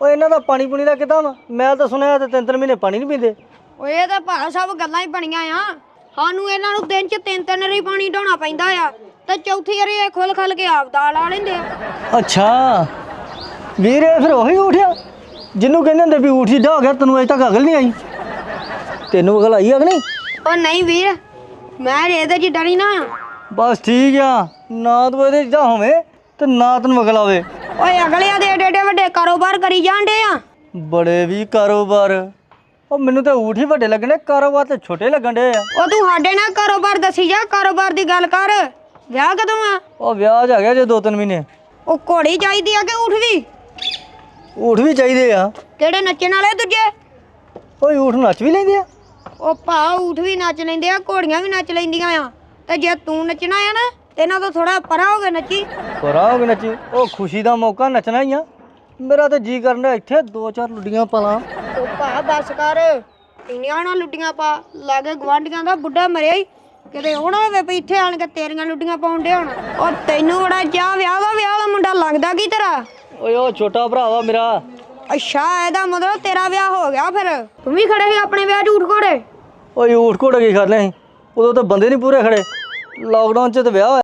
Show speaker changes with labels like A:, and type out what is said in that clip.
A: ਓਏ ਇਹਨਾਂ ਦਾ ਪਾਣੀ ਪੁਣੀ ਦਾ ਕਿਦਾਂ ਵਾ? ਮੈਂ ਤਾਂ ਸੁਣਿਆ ਤੇ ਤਿੰਨ ਤਿੰਨ ਮਹੀਨੇ ਪਾਣੀ ਨਹੀਂ ਪੀਂਦੇ।
B: ਓਏ ਇਹ ਤਾਂ ਭਾ ਸਭ ਗੱਲਾਂ ਹੀ ਬਣੀਆਂ ਆ। ਸਾਨੂੰ ਇਹਨਾਂ ਨੂੰ ਦਿਨ 'ਚ ਤਿੰਨ ਤਿੰਨ ਰੀ ਪਾਣੀ ਢੋਣਾ ਪੈਂਦਾ ਆ। ਤੇ ਚੌਥੀ ਵਾਰੀ ਇਹ ਖੁੱਲ ਖੁੱਲ ਕੇ ਆਪ ਦਾ ਲਾ ਲੈਂਦੇ ਆ।
A: ਅੱਛਾ। ਵੀਰ ਇਹ ਫਿਰ ਉਹੀ ਉਠਿਆ? ਜਿਹਨੂੰ ਕਹਿੰਦੇ ਹੁੰਦੇ ਵੀ ਉਠੀ ਜਾ ਹੋ ਗਿਆ ਤੈਨੂੰ ਅਜੇ ਤੱਕ ਅਗਲ ਨਹੀਂ ਆਈ। ਤੈਨੂੰ ਅਗਲ ਆਈ ਅਗ ਨਹੀਂ?
B: ਓ ਨਹੀਂ ਵੀਰ ਮੈਂ ਇਹਦੇ ਜਿੱਦਾਂ ਨਹੀਂ ਨਾ
A: ਬਸ ਠੀਕ ਆ। ਨਾ ਤੂੰ ਇਹਦੇ ਜਾ ਹੋਵੇਂ ਤੇ ਨਾ ਤੈਨੂੰ ਅਗਲ ਆਵੇ।
B: ਓਏ ਅਗਲਿਆਂ ਦੇ ਏਡੇ ਏਡੇ ਵੱਡੇ ਕਾਰੋਬਾਰ ਕਰੀ ਜਾਂਦੇ ਆ।
A: ਬੜੇ ਵੀ ਕਾਰੋਬਾਰ। ਉਹ ਮੈਨੂੰ ਤਾਂ ਊਠ ਹੀ ਵੱਡੇ ਲੱਗਣੇ ਕਾਰੋਬਾਰ ਤੇ ਛੋਟੇ ਲੱਗਣ ਡੇ ਆ।
B: ਉਹ ਤੂੰ ਸਾਡੇ ਨਾਲ ਕਾਰੋਬਾਰ ਦੱਸੀ ਜਾ ਕਾਰੋਬਾਰ ਦੀ ਗੱਲ ਕਰ। ਵਿਆਹ ਕਦੋਂ ਆ?
A: ਉਹ ਵਿਆਹ ਜਾ ਗਿਆ ਜੇ ਦੋ ਤਿੰਨ ਮਹੀਨੇ।
B: ਉਹ ਘੋੜੀ ਚਾਹੀਦੀ ਆ ਕਿ ਊਠ ਵੀ
A: ਊਠ ਵੀ ਚਾਹੀਦੇ ਆ।
B: ਕਿਹੜੇ ਨੱਚਣ ਵਾਲੇ ਦੂਜੇ?
A: ਓਏ ਊਠ ਨੱਚ ਵੀ ਲੈਂਦੇ ਆ।
B: ਉਹ ਭਾ ਊਠ ਵੀ ਨੱਚ ਲੈਂਦੇ ਆ ਘੋੜੀਆਂ ਵੀ ਨੱਚ ਲੈਂਦੀਆਂ ਆ। ਤੇ ਜੇ ਤੂੰ ਨੱਚਣਾ ਆ ਨਾ ਤੇ ਇਹਨਾਂ ਤੋਂ ਥੋੜਾ ਪਰਾਂ ਹੋ ਕੇ ਨੱਚੀ।
A: ਪਰਾਂ ਹੋ ਕੇ ਨੱਚੀ ਉਹ ਖੁਸ਼ੀ ਦਾ ਮੌਕਾ ਨੱਚਣਾ ਹੀ ਆ। ਮੇਰਾ ਤਾਂ ਜੀ ਕਰਨ ਡਿਆ ਇੱਥੇ ਦੋ ਚਾਰ ਲੁੱਡੀਆਂ ਪਾਲਾਂ
B: ਉਹ ਭਾ ਬਸ ਕਰ। ਇੰਨੀਆਂ ਨਾ ਲੁੱਡੀਆਂ ਪਾ। ਲਾਗੇ ਗਵਾਂਢੀਆਂ ਦਾ ਬੁੱਢਾ ਮਰਿਆ ਹੀ ਕਿਤੇ ਉਹ ਨਾ ਹੋਵੇ ਵੀ ਇੱਥੇ ਆਣ ਕੇ ਤੇਰੀਆਂ ਲੁੱਡੀਆਂ ਪਾਉਣ ਡਿਆ ਹੋਣਾ। ਉਹ ਤੈਨੂੰ ਬੜਾ ਚਾਹ ਵਿਆਹ ਦਾ ਵਿਆਹ ਦਾ ਮੁੰਡਾ ਲੱਗਦਾ ਕੀ ਤੇਰਾ?
A: ਓਏ ਉਹ ਛੋਟਾ ਭਰਾ ਵਾ ਮੇਰਾ।
B: ਅੱਛਾ ਇਹਦਾ ਮਤਲਬ ਤੇਰਾ ਵਿਆਹ ਹੋ ਗਿਆ ਫਿਰ। ਤੂੰ ਵੀ ਖੜੇ ਸੀ ਆਪਣੇ ਵਿਆਹ ਝੂਠ ਘੋੜੇ?
A: ਓਏ ਊਠ ਘੋੜਾ ਕੀ ਕਰਨੇ ਸੀ ਉਦੋਂ ਤਾਂ ਬੰਦੇ ਨਹੀਂ ਪੂਰੇ ਖੜੇ। ਲਾਕਡਾਊਨ 'ਚ ਤਾਂ ਵਿਆਹ ਹੋਇਆ